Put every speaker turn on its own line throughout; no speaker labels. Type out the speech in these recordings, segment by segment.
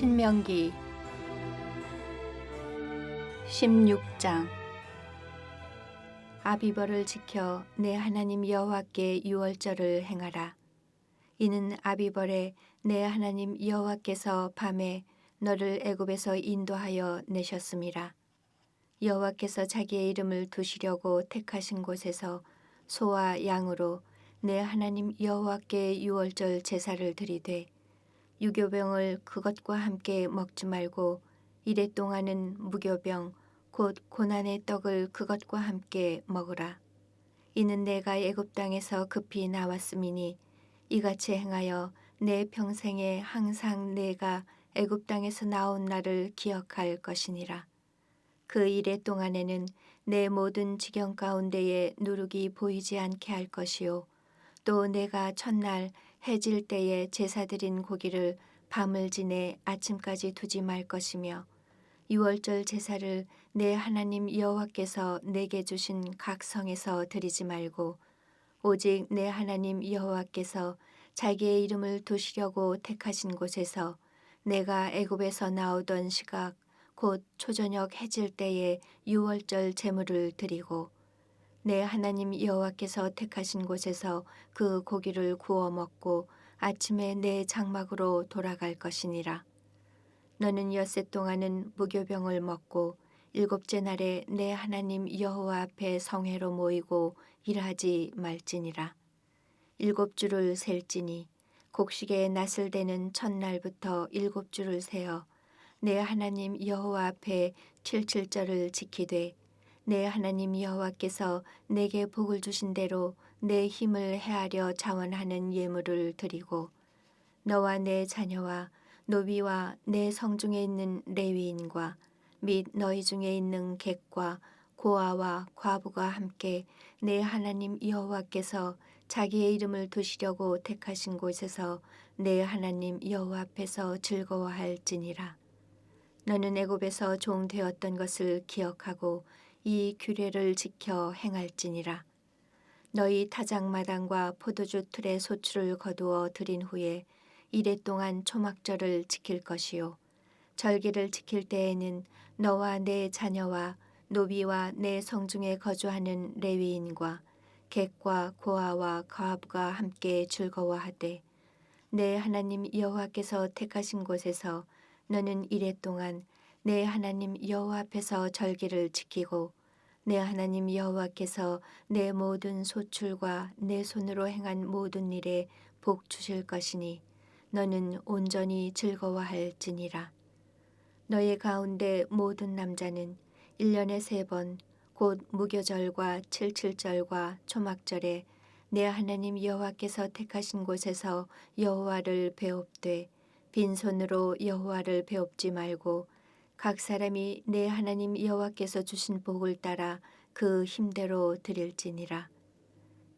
신명기 16장. 아비벌을 지켜 내 하나님 여호와께 유월절을 행하라. 이는 아비벌에 내 하나님 여호와께서 밤에 너를 애굽에서 인도하여 내셨습니다 여호와께서 자기의 이름을 두시려고 택하신 곳에서 소와 양으로 내 하나님 여호와께 유월절 제사를 드리되 유교병을 그것과 함께 먹지 말고 이래 동안은 무교병 곧 고난의 떡을 그것과 함께 먹으라. 이는 내가 애굽 땅에서 급히 나왔음이니 이같이 행하여 내 평생에 항상 내가 애굽 땅에서 나온 날을 기억할 것이니라. 그 일의 동안에는 내 모든 지경 가운데에 누룩이 보이지 않게 할 것이요 또 내가 첫날 해질 때에 제사 드린 고기를 밤을 지내 아침까지 두지 말 것이며 유월절 제사를 내 하나님 여호와께서 내게 주신 각 성에서 드리지 말고 오직 내 하나님 여호와께서 자기의 이름을 두시려고 택하신 곳에서 내가 애굽에서 나오던 시각 곧 초저녁 해질 때에 유월절 제물을 드리고 내 하나님 여호와께서 택하신 곳에서 그 고기를 구워 먹고 아침에 내 장막으로 돌아갈 것이니라. 너는 엿새 동안은 무교병을 먹고 일곱째 날에 내 하나님 여호와 앞에 성회로 모이고 일하지 말지니라. 일곱 주를 셀지니 곡식의 낫을 대는 첫날부터 일곱 주를 세어 내 하나님 여호와 앞에 칠칠절을 지키되 내 하나님 여호와께서 내게 복을 주신 대로 내 힘을 헤아려 자원하는 예물을 드리고 너와 내 자녀와 노비와 내 성중에 있는 레위인과 및 너희 중에 있는 객과 고아와 과부가 함께 내 하나님 여호와께서 자기의 이름을 두시려고 택하신 곳에서 내 하나님 여호와 앞에서 즐거워할지니라. 너는 애굽에서 종 되었던 것을 기억하고 이 규례를 지켜 행할지니라. 너희 타작마당과 포도주 틀에 소출을 거두어 드린 후에 이래 동안 초막절을 지킬 것이요 절기를 지킬 때에는 너와 내 자녀와 노비와 내 성중에 거주하는 레위인과 객과 고아와 과부가 함께 즐거워하되 내 하나님 여호와께서 택하신 곳에서 너는 이래 동안 내 하나님 여호와 앞에서 절기를 지키고 내 하나님 여호와께서 내 모든 소출과 내 손으로 행한 모든 일에 복 주실 것이니 너는 온전히 즐거워할지니라. 너의 가운데 모든 남자는 일년에 세 번 곧 무교절과 칠칠절과 초막절에 내 하나님 여호와께서 택하신 곳에서 여호와를 배웁되 빈손으로 여호와를 배웁지 말고 각 사람이 내 하나님 여호와께서 주신 복을 따라 그 힘대로 드릴지니라.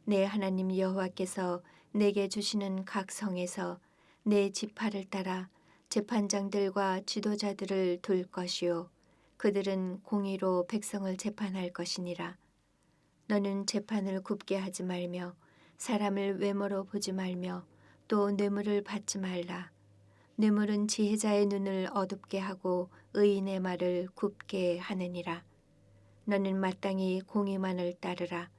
내 하나님 여호와께서 내게 주시는 각 성에서 내 지파를 따라 재판장들과 지도자들을 둘 것이요. 그들은 공의로 백성을 재판할 것이니라. 너는 재판을 굽게 하지 말며 사람을 외모로 보지 말며 또 뇌물을 받지 말라 뇌물은 지혜자의 눈을 어둡게 하고 의인의 말을 굽게 하느니라 너는 마땅히 공의만을 따르라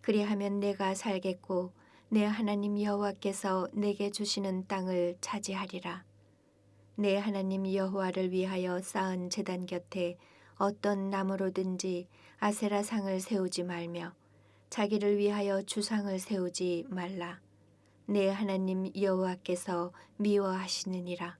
그리하면 내가 살겠고 내 하나님 여호와께서 내게 주시는 땅을 차지하리라. 내 하나님 여호와를 위하여 쌓은 제단 곁에 어떤 나무로든지 아세라 상을 세우지 말며 자기를 위하여 주상을 세우지 말라. 내 하나님 여호와께서 미워하시느니라.